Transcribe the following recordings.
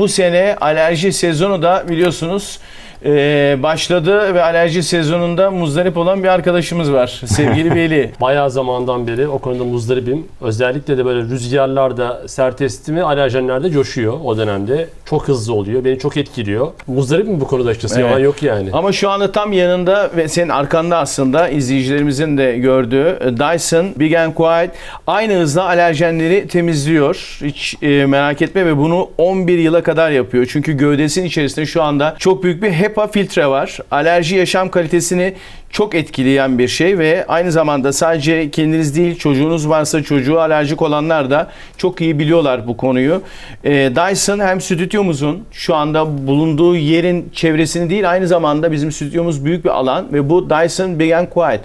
bu sene alerji sezonu da biliyorsunuz e, başladı ve alerji sezonunda muzdarip olan bir arkadaşımız var. Sevgili Veli. Bayağı zamandan beri o konuda muzdaribim. Özellikle de böyle rüzgarlarda, sert estimi alerjenlerde coşuyor o dönemde. Çok hızlı oluyor. Beni çok etkiliyor. Muzdaribim bu konuda açıkçası. Evet. Yalan yok yani. Ama şu anda tam yanında ve senin arkanda aslında izleyicilerimizin de gördüğü Dyson Big and Quiet aynı hızla alerjenleri temizliyor. Hiç e, merak etme ve bunu 11 yıla kadar yapıyor. Çünkü gövdesinin içerisinde şu anda çok büyük bir HEPA filtre var. Alerji yaşam kalitesini çok etkileyen bir şey ve aynı zamanda sadece kendiniz değil çocuğunuz varsa çocuğu alerjik olanlar da çok iyi biliyorlar bu konuyu. Ee, Dyson hem stüdyomuzun şu anda bulunduğu yerin çevresini değil aynı zamanda bizim stüdyomuz büyük bir alan ve bu Dyson Big and Quiet.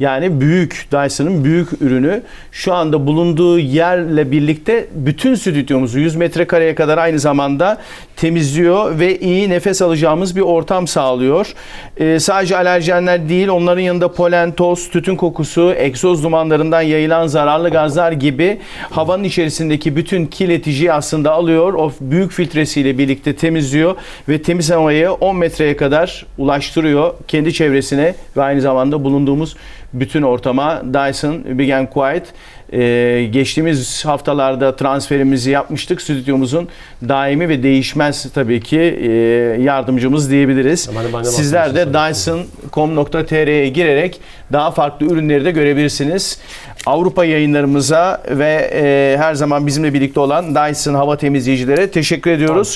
Yani büyük Dyson'ın büyük ürünü şu anda bulunduğu yerle birlikte bütün stüdyomuzu 100 metrekareye kadar aynı zamanda temizliyor ve iyi nefes alacağımız bir ortam sağlıyor. Ee, sadece alerjenler değil onların yanında polen, toz, tütün kokusu, egzoz dumanlarından yayılan zararlı gazlar gibi havanın içerisindeki bütün kirleticiyi aslında alıyor. O büyük filtresiyle birlikte temizliyor ve temiz havayı 10 metreye kadar ulaştırıyor kendi çevresine ve aynı zamanda bulunduğumuz bütün ortama Dyson Big and Quiet ee, geçtiğimiz haftalarda transferimizi yapmıştık. Stüdyomuzun daimi ve değişmez tabii ki e, yardımcımız diyebiliriz. De Sizler de dyson.com.tr'ye girerek daha farklı ürünleri de görebilirsiniz. Avrupa yayınlarımıza ve e, her zaman bizimle birlikte olan Dyson hava temizleyicilere teşekkür ediyoruz.